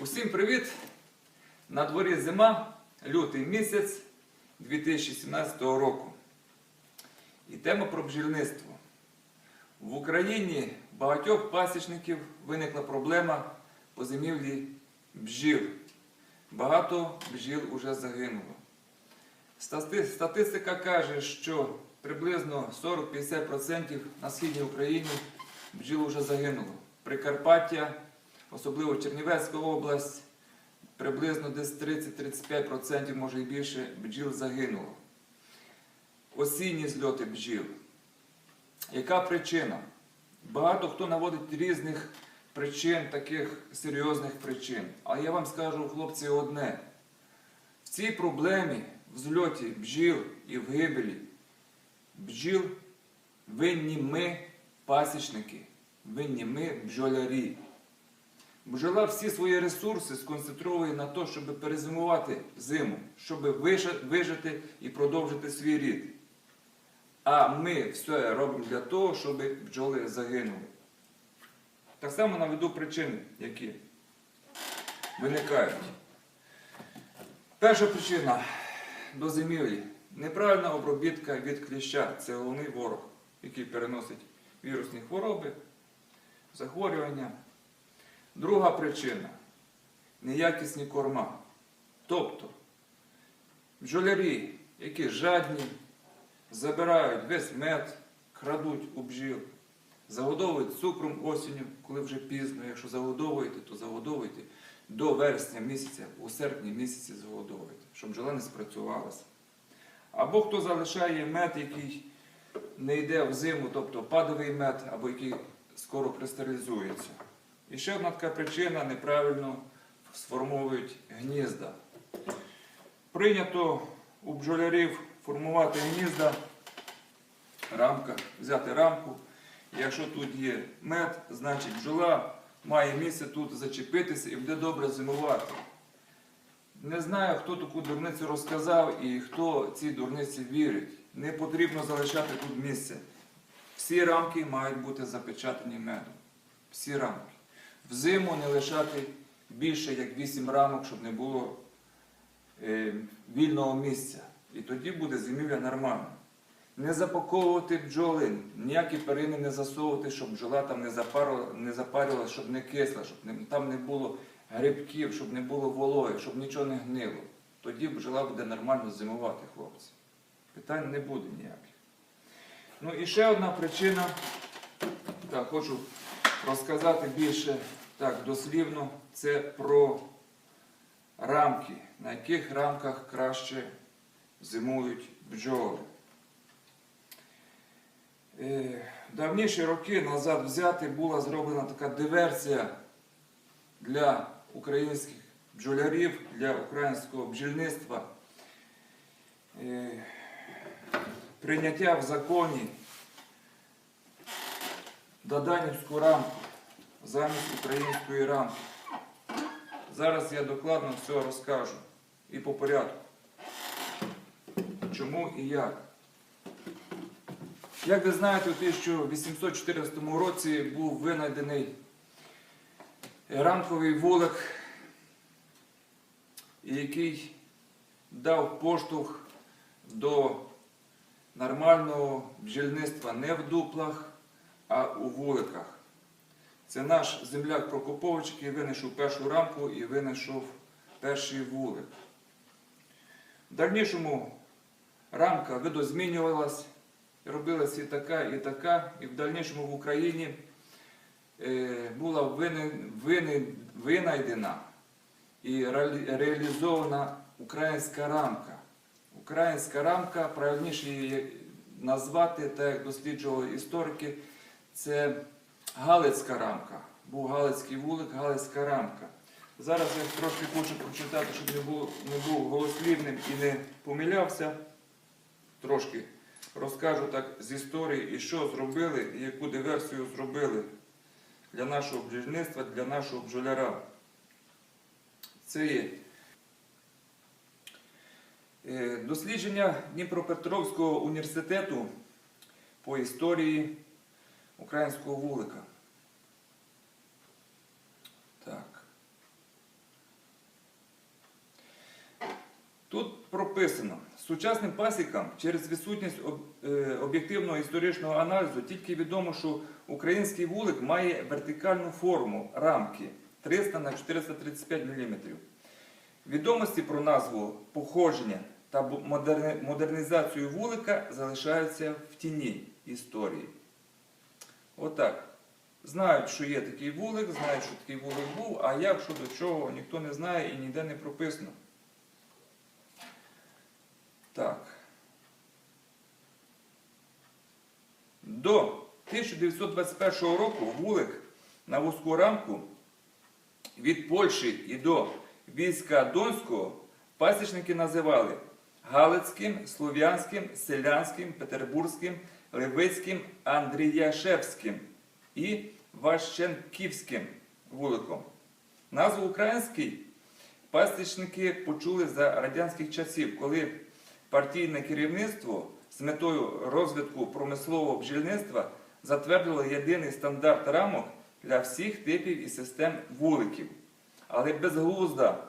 Усім привіт! На дворі зима, лютий місяць 2017 року. І тема про бджільництво. В Україні багатьох пасічників виникла проблема по зимівлі бджіл. Багато бджіл уже загинуло. Статистика каже, що приблизно 40-50% на східній Україні бджіл вже загинуло. Прикарпаття, особливо Чернівецька область, приблизно десь 30-35%, може і більше, бджіл загинуло. Осінні зльоти бджіл. Яка причина? Багато хто наводить різних причин, таких серйозних причин. Але я вам скажу, хлопці, одне. В цій проблемі, в зльоті бджіл і в гибелі бджіл винні ми, пасічники, винні ми, бджолярі. Бджола всі свої ресурси сконцентрує на те, щоб перезимувати зиму, щоб вижити і продовжити свій рід. А ми все робимо для того, щоб бджоли загинули. Так само наведу причини, які виникають. Перша причина до зимівлі. Неправильна обробітка від кліща. Це головний ворог, який переносить вірусні хвороби, захворювання. Друга причина неякісні корма. Тобто бджолярі, які жадні, забирають весь мед, крадуть у бджіл, загодовують цукром осінню, коли вже пізно. Якщо загодовуєте, то загодовуйте до вересня місяця, у серпні місяці загодовуйте, щоб бджола не спрацювалася. Або хто залишає мед, який не йде в зиму, тобто падовий мед, або який скоро кристалізується. І ще одна така причина неправильно сформовують гнізда. Прийнято у бджолярів формувати гнізда, рамка, взяти рамку. Якщо тут є мед, значить бджола має місце тут зачепитися і буде добре зимувати. Не знаю, хто таку дурницю розказав і хто цій дурниці вірить. Не потрібно залишати тут місце. Всі рамки мають бути запечатані медом. Всі рамки. Взиму не лишати більше як 8 рамок, щоб не було е, вільного місця. І тоді буде зимівля нормальна. Не запаковувати бджоли, ніякі перини не засовувати, щоб бджола там не запарила, щоб не кисла, щоб там не було грибків, щоб не було вологи, щоб нічого не гнило. Тоді бджола буде нормально зимувати, хлопці. Питань не буде ніяких. Ну і ще одна причина, так, хочу розказати більше так, дослівно, це про рамки, на яких рамках краще зимують бджоли. Е, Давніші роки назад взяти була зроблена така диверсія для українських бджолярів, для українського бджільництва. Е, Прийняття в законі Даданівську рамку замість української рамки. Зараз я докладно все розкажу і по порядку. Чому і як. Як ви знаєте, у 1814 році був винайдений рамковий вулик, який дав поштовх до нормального бджільництва не в дуплах, а у вуликах. Це наш земляк Прокопович, який винайшов першу рамку і винайшов перший вулик. В дальнішому рамка видозмінювалась, робилась і така, і така, і в дальнішому в Україні е, була винайдена і реалізована українська рамка. Українська рамка, правильніше її назвати, так як досліджували історики, це Галицька рамка. Був Галицький вулик, Галицька рамка. Зараз я трошки хочу прочитати, щоб не був, не був голослівним і не помилявся. Трошки розкажу так з історії, і що зробили, і яку диверсію зробили для нашого бджільництва, для нашого бджоляра. Це є е, дослідження Дніпропетровського університету по історії українського вулика. Так. Тут прописано, сучасним пасікам через відсутність е, об'єктивного історичного аналізу тільки відомо, що український вулик має вертикальну форму рамки 300 на 435 мм. Відомості про назву походження та модернізацію вулика залишаються в тіні історії. Отак. Знають, що є такий вулик, знають, що такий вулик був, а як, що до чого, ніхто не знає і ніде не прописано. Так. До 1921 року вулик на вузьку рамку від Польщі і до війська Донського пасічники називали Галицьким, Слов'янським, Селянським, Петербурзьким, Левицьким, Андріяшевським і Ващенківським вуликом. Назву український пасічники почули за радянських часів, коли партійне керівництво з метою розвитку промислового бджільництва затвердило єдиний стандарт рамок для всіх типів і систем вуликів. Але безглузда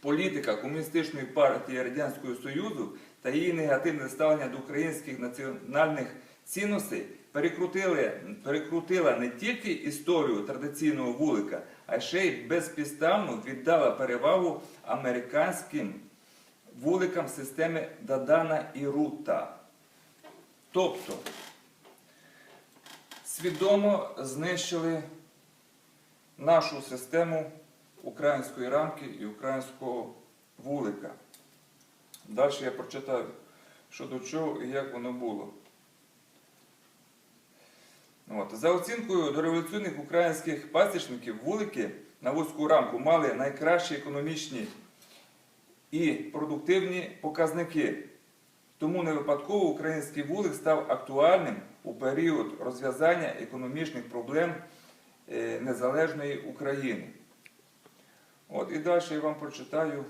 політика Комуністичної партії Радянського Союзу та її негативне ставлення до українських національних цінностей перекрутили, перекрутила не тільки історію традиційного вулика, а ще й безпідставно віддала перевагу американським вуликам системи Дадана і Рута. Тобто свідомо знищили нашу систему української рамки і українського вулика. Далі я прочитаю, що до чого і як воно було. От. За оцінкою дореволюційних українських пасічників, вулики на вузьку рамку мали найкращі економічні і продуктивні показники. Тому не випадково український вулик став актуальним у період розв'язання економічних проблем е, незалежної України. От і далі я вам прочитаю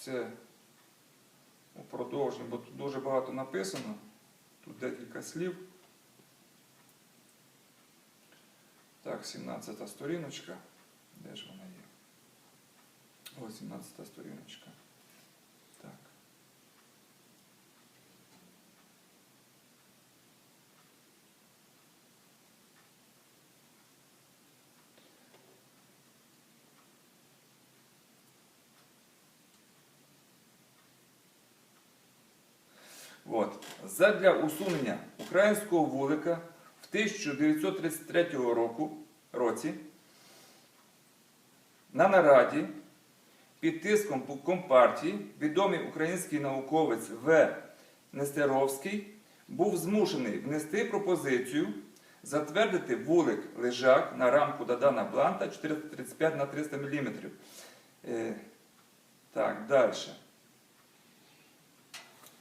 це продовження, бо тут дуже багато написано. Тут декілька слів. Так, 17 сторіночка. Де ж вона є? Ось 17 сторіночка. Так. От. Задля усунення українського вулика в 1933 року, році на нараді під тиском Компартії відомий український науковець В. Нестеровський був змушений внести пропозицію затвердити вулик лежак на рамку Дадана Бланта 435 на 300 мм. Е, так, далі.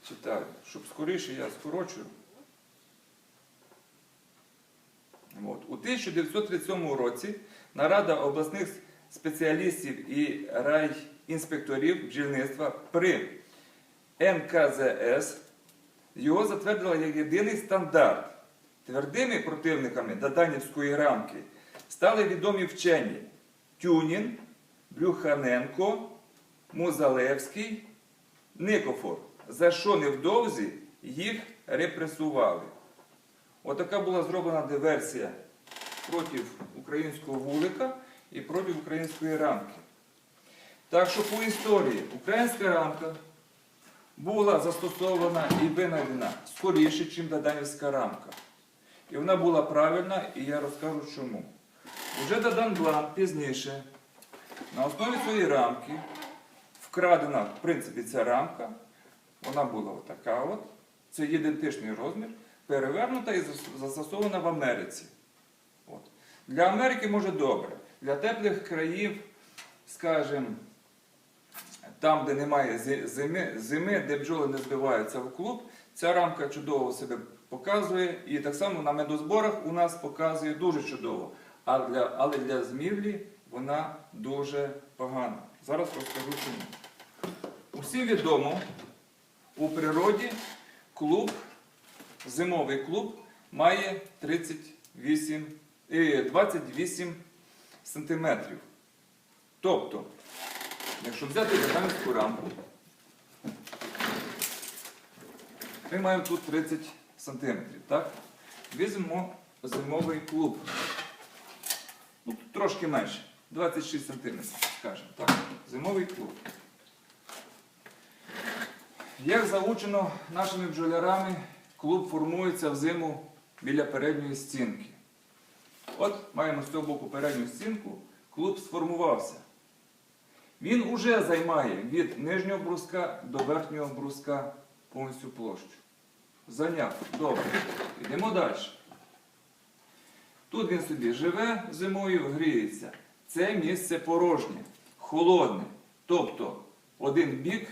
Читаю. Щоб скоріше я скорочую. От. У 1937 році Нарада обласних спеціалістів і райінспекторів бджільництва при НКЗС його затвердила як єдиний стандарт. Твердими противниками Даданівської рамки стали відомі вчені Тюнін, Блюханенко, Музалевський, Никофор, за що невдовзі їх репресували. Отака була зроблена диверсія проти українського вулика і проти української рамки. Так що по історії українська рамка була застосована і винайдена скоріше, ніж Даданівська рамка. І вона була правильна, і я розкажу чому. Уже Дадан Блан пізніше, на основі цієї рамки, вкрадена, в принципі, ця рамка, вона була отака от, це ідентичний розмір, перевернута і застосована в Америці. От. Для Америки може добре. Для теплих країв, скажімо, там, де немає зими, зими, де бджоли не збиваються в клуб, ця рамка чудово себе показує. І так само на медозборах у нас показує дуже чудово. А для, але для змівлі вона дуже погана. Зараз розкажу чому. Усім відомо, у природі клуб, зимовий клуб має 38, е, 28 сантиметрів. Тобто Якщо взяти динамівську рамку, ми маємо тут 30 см, так? Візьмемо зимовий клуб. Ну, трошки менше, 26 см, скажімо так. Зимовий клуб. Як заучено нашими бджолярами, клуб формується взиму біля передньої стінки. От маємо з цього боку передню стінку, клуб сформувався. Він уже займає від нижнього бруска до верхнього бруска повністю площу. Зайняв. Добре. Йдемо далі. Тут він собі живе зимою, гріється. Це місце порожнє, холодне. Тобто один бік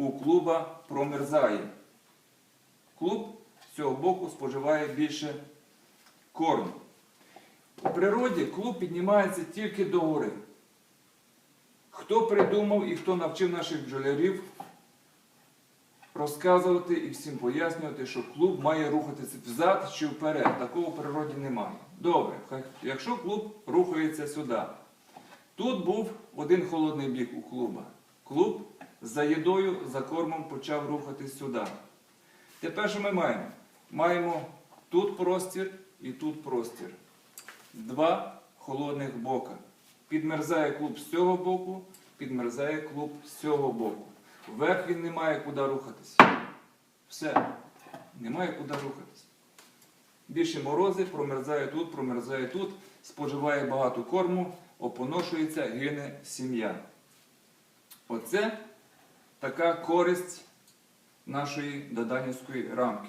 у клуба промерзає. Клуб з цього боку споживає більше корму. У природі клуб піднімається тільки догори. Хто придумав і хто навчив наших бджолярів розказувати і всім пояснювати, що клуб має рухатися взад чи вперед. Такого в природі немає. Добре, якщо клуб рухається сюди. Тут був один холодний бік у клуба. Клуб за їдою, за кормом почав рухатись сюди. Тепер що ми маємо? Маємо тут простір і тут простір. Два холодних бока. Підмерзає клуб з цього боку, підмерзає клуб з цього боку. Вверх він не має куди рухатись. Все. Немає куди рухатись. Більше морози, промерзає тут, промерзає тут, споживає багато корму, опоношується, гине сім'я. Оце така користь нашої Даданівської рамки.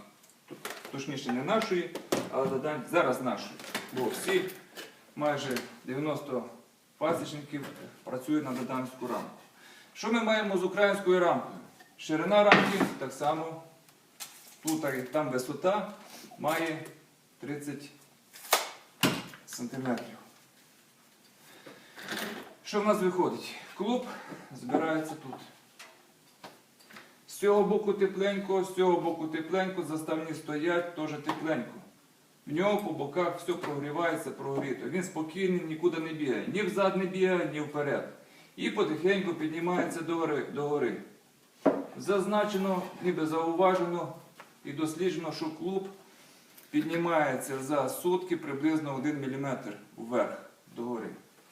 Точніше, не нашої, але Дадан... зараз нашої. Бо всі, майже 90 пасічників працюють на Даданівську рамку. Що ми маємо з українською рамкою? Ширина рамки так само, тут там висота має 30 сантиметрів. Що в нас виходить? Клуб збирається тут. Цього боку тепленько, з цього боку тепленько, заставні стоять, теж тепленько. В нього по боках все прогрівається, прогріто. Він спокійний, нікуди не бігає. Ні взад не бігає, ні вперед. І потихеньку піднімається до гори. До гори. Зазначено, ніби зауважено і досліджено, що клуб піднімається за сутки приблизно 1 мм вверх до гори.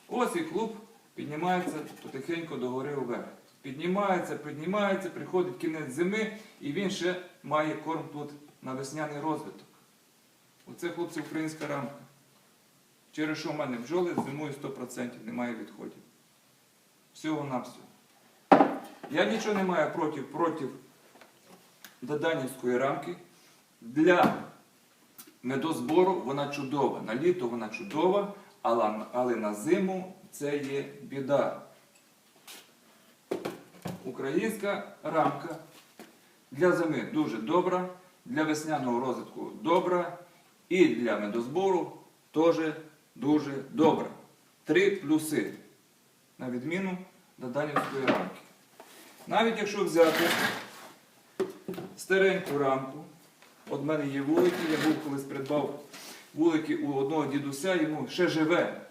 Ось і клуб піднімається потихеньку до гори вверх. Піднімається, піднімається, приходить кінець зими, і він ще має корм тут на весняний розвиток. Оце, хлопці, українська рамка. Через що в мене бджоли зимою 100% немає відходів. Всього на всього. Я нічого не маю проти, проти Доданівської рамки. Для медозбору вона чудова. На літо вона чудова, але на зиму це є біда. Українська рамка для зими дуже добра, для весняного розвитку добра і для медозбору теж дуже добра. Три плюси на відміну Доданівської рамки. Навіть якщо взяти стареньку рамку, от в мене є вулики, я був колись придбав вулики у одного дідуся, йому ще живе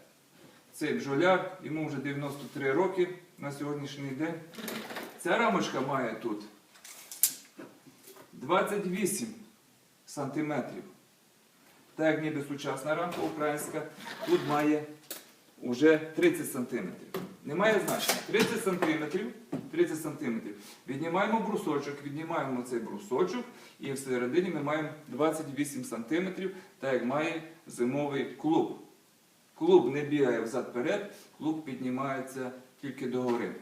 цей бджоляр, йому вже 93 роки на сьогоднішній день. Ця рамочка має тут 28 сантиметрів. Так як ніби сучасна рамка українська, тут має вже 30 сантиметрів. Немає значення. 30 сантиметрів, 30 сантиметрів. Віднімаємо брусочок, віднімаємо цей брусочок, і всередині ми маємо 28 сантиметрів, так як має зимовий клуб. Клуб не бігає взад-перед, клуб піднімається тільки догори.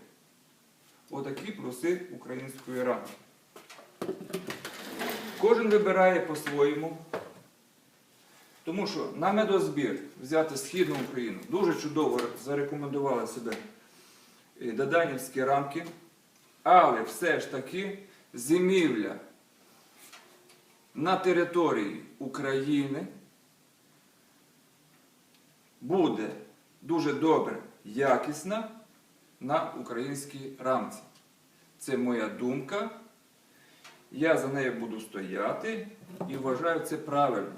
Отакі плюси української рамки. Кожен вибирає по-своєму. Тому що на медозбір взяти Східну Україну дуже чудово зарекомендували себе е, Даданівські рамки, але все ж таки зимівля на території України буде дуже добре якісна на українській рамці. Це моя думка. Я за нею буду стояти і вважаю це правильно.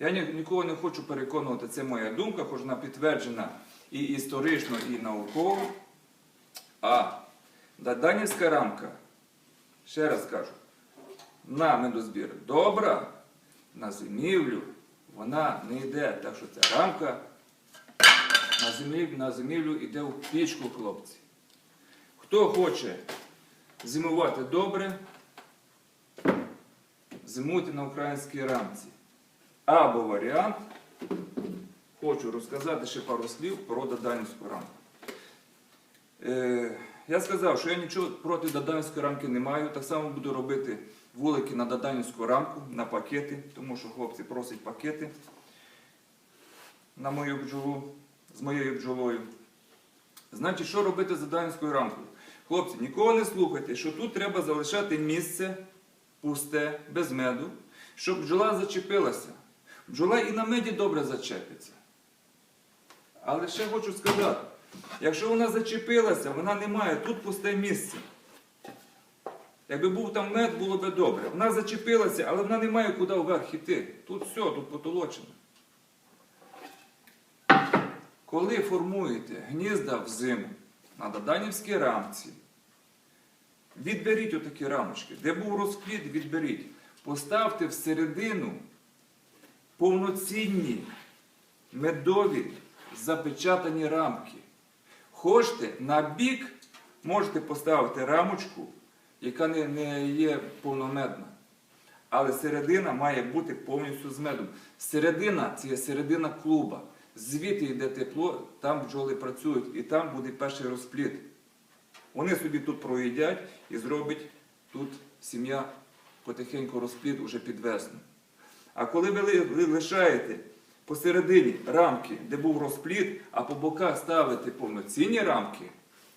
Я нікого не хочу переконувати, це моя думка, хоч вона підтверджена і історично, і науково. А Даданівська рамка, ще раз кажу, на медозбір добра, на зимівлю вона не йде. Так що ця рамка на зимівлю, на зимівлю йде в пічку, хлопці. Хто хоче зимувати добре, зимуйте на українській рамці. Або варіант, хочу розказати ще пару слів про Даданівську рамку. Е, я сказав, що я нічого проти Даданівської рамки не маю. Так само буду робити вулики на Даданівську рамку, на пакети, тому що хлопці просять пакети на мою бджолу, з моєю бджолою. Значить, що робити з Даданівською рамкою? Хлопці, нікого не слухайте, що тут треба залишати місце пусте, без меду, щоб бджола зачепилася. Бджола і на меді добре зачепиться. Але ще хочу сказати, якщо вона зачепилася, вона не має тут пусте місце. Якби був там мед, було б добре. Вона зачепилася, але вона не має куди вверх іти. Тут все, тут потолочено. Коли формуєте гнізда в зиму на Даданівській рамці, відберіть отакі рамочки. Де був розквіт, відберіть. Поставте всередину повноцінні медові запечатані рамки. Хочете на бік, можете поставити рамочку, яка не, не є повномедна. Але середина має бути повністю з медом. Середина це є середина клуба. Звідти йде тепло, там бджоли працюють, і там буде перший розпліт. Вони собі тут проїдять і зробить тут сім'я потихеньку розпліт уже під весну. А коли ви лишаєте посередині рамки, де був розпліт, а по боках ставите повноцінні рамки,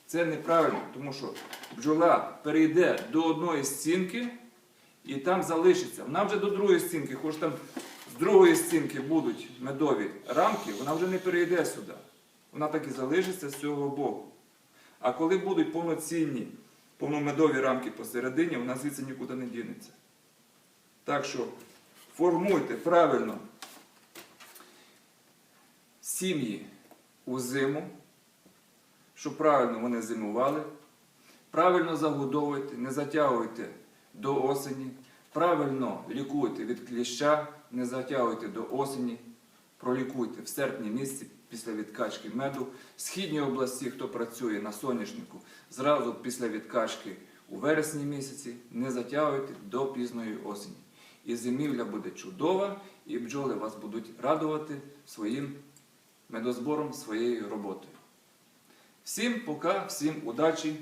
це неправильно, тому що бджола перейде до одної стінки і там залишиться. Вона вже до другої стінки, хоч там з другої стінки будуть медові рамки, вона вже не перейде сюди. Вона так і залишиться з цього боку. А коли будуть повноцінні, повномедові рамки посередині, вона звідси нікуди не дінеться. Так що формуйте правильно сім'ї у зиму, щоб правильно вони зимували. Правильно загодовуйте, не затягуйте до осені. Правильно лікуйте від кліща, не затягуйте до осені. Пролікуйте в серпні місяці після відкачки меду. Східні області, хто працює на соняшнику, зразу після відкачки у вересні місяці не затягуйте до пізної осені. І зимівля буде чудова, і бджоли вас будуть радувати своїм медозбором, своєю роботою. Всім пока, всім удачі!